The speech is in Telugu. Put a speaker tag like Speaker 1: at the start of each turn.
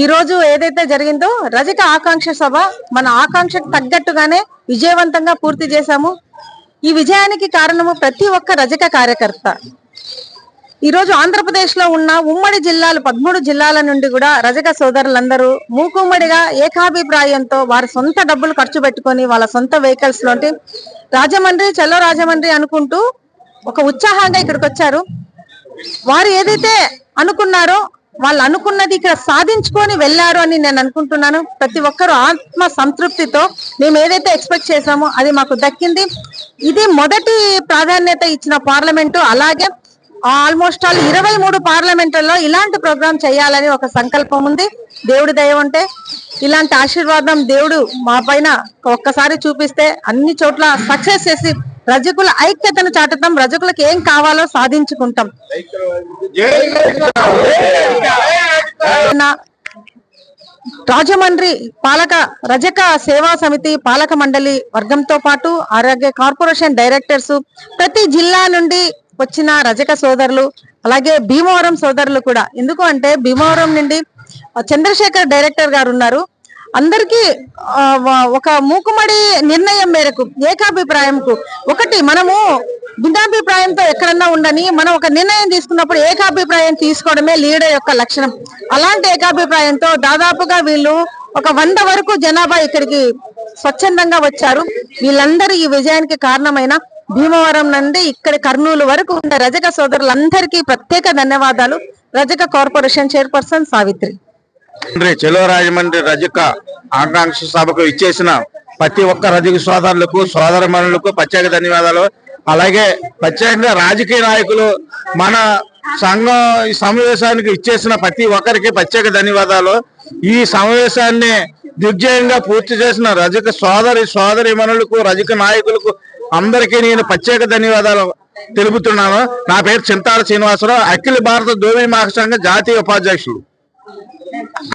Speaker 1: ఈ రోజు ఏదైతే జరిగిందో రజక ఆకాంక్ష సభ మన ఆకాంక్షకు తగ్గట్టుగానే విజయవంతంగా పూర్తి చేశాము. ఈ విజయానికి కారణము ప్రతి ఒక్క రజక కార్యకర్త. ఈ రోజు ఆంధ్రప్రదేశ్లో ఉన్న ఉమ్మడి జిల్లాలు పదమూడు జిల్లాల నుండి కూడా రజక సోదరులందరూ మూకుమ్మడిగా ఏకాభిప్రాయంతో వారి సొంత డబ్బులు ఖర్చు పెట్టుకొని వాళ్ళ సొంత వెహికల్స్ లోంటి రాజమండ్రి చలో రాజమండ్రి అనుకుంటూ ఒక ఉత్సాహంగా ఇక్కడికి వచ్చారు. వారు ఏదైతే అనుకున్నారో వాళ్ళు అనుకున్నది ఇక్కడ సాధించుకొని వెళ్ళారు అని నేను అనుకుంటున్నాను. ప్రతి ఒక్కరు ఆత్మ సంతృప్తితో మేము ఏదైతే ఎక్స్పెక్ట్ చేసామో అది మాకు దక్కింది. ఇది మొదటి ప్రాధాన్యత ఇచ్చిన పార్లమెంటు. అలాగే ఆల్మోస్ట్ ఆల్ ఇరవై మూడు పార్లమెంట్లలో ఇలాంటి ప్రోగ్రామ్ చేయాలని ఒక సంకల్పం ఉంది. దేవుడి దయ ఉంటే ఇలాంటి ఆశీర్వాదం దేవుడు మా పైన ఒక్కసారి చూపిస్తే అన్ని చోట్ల సక్సెస్ చేసి రజకుల ఐక్యతను చాటుతాం రజకులకు ఏం కావాలో సాధించుకుంటాం. రాజమండ్రి పాలక రజక సేవా సమితి పాలక మండలి వర్గంతో పాటు ఆరోగ్య కార్పొరేషన్ డైరెక్టర్స్ ప్రతి జిల్లా నుండి వచ్చిన రజక సోదరులు అలాగే భీమవరం సోదరులు కూడా. ఎందుకు అంటే భీమవరం నుండి చంద్రశేఖర్ డైరెక్టర్ గారు ఉన్నారు. అందరికీ ఒక మూకుమడి నిర్ణయం మేరకు ఏకాభిప్రాయంకు ఒకటి మనము భిన్నాభిప్రాయంతో ఎక్కడన్నా ఉండని మనం ఒక నిర్ణయం తీసుకున్నప్పుడు ఏకాభిప్రాయం తీసుకోవడమే లీడర్ యొక్క లక్షణం. అలాంటి ఏకాభిప్రాయంతో దాదాపుగా వీళ్ళు ఒక వంద వరకు జనాభా ఇక్కడికి స్వచ్ఛందంగా వచ్చారు. వీళ్ళందరూ ఈ విజయానికి కారణమైన భీమవరం నుండి ఇక్కడ కర్నూలు వరకు ఉన్న రజక సోదరులందరికీ ప్రత్యేక ధన్యవాదాలు. రజక కార్పొరేషన్ చైర్పర్సన్ సావిత్రి.
Speaker 2: చెలో రాజమండ్రి రజక ఆకాంక్ష సభకు ఇచ్చేసిన ప్రతి ఒక్క రజక సోదరులకు సోదరమణులకు ప్రత్యేక ధన్యవాదాలు. అలాగే ప్రత్యేకంగా రాజకీయ నాయకులు మన సంఘం ఈ సమావేశానికి ఇచ్చేసిన ప్రతి ఒక్కరికి ప్రత్యేక ధన్యవాదాలు. ఈ సమావేశాన్ని దిగ్జయంగా పూర్తి చేసిన రజక సోదరి సోదరి మనులకు రజక నాయకులకు అందరికీ నేను ప్రత్యేక ధన్యవాదాలు తెలుపుతున్నాను. నా పేరు చింతాల శ్రీనివాసరావు అఖిల భారత దోమి మహాసంఘ జాతీయ ఉపాధ్యక్షుడు.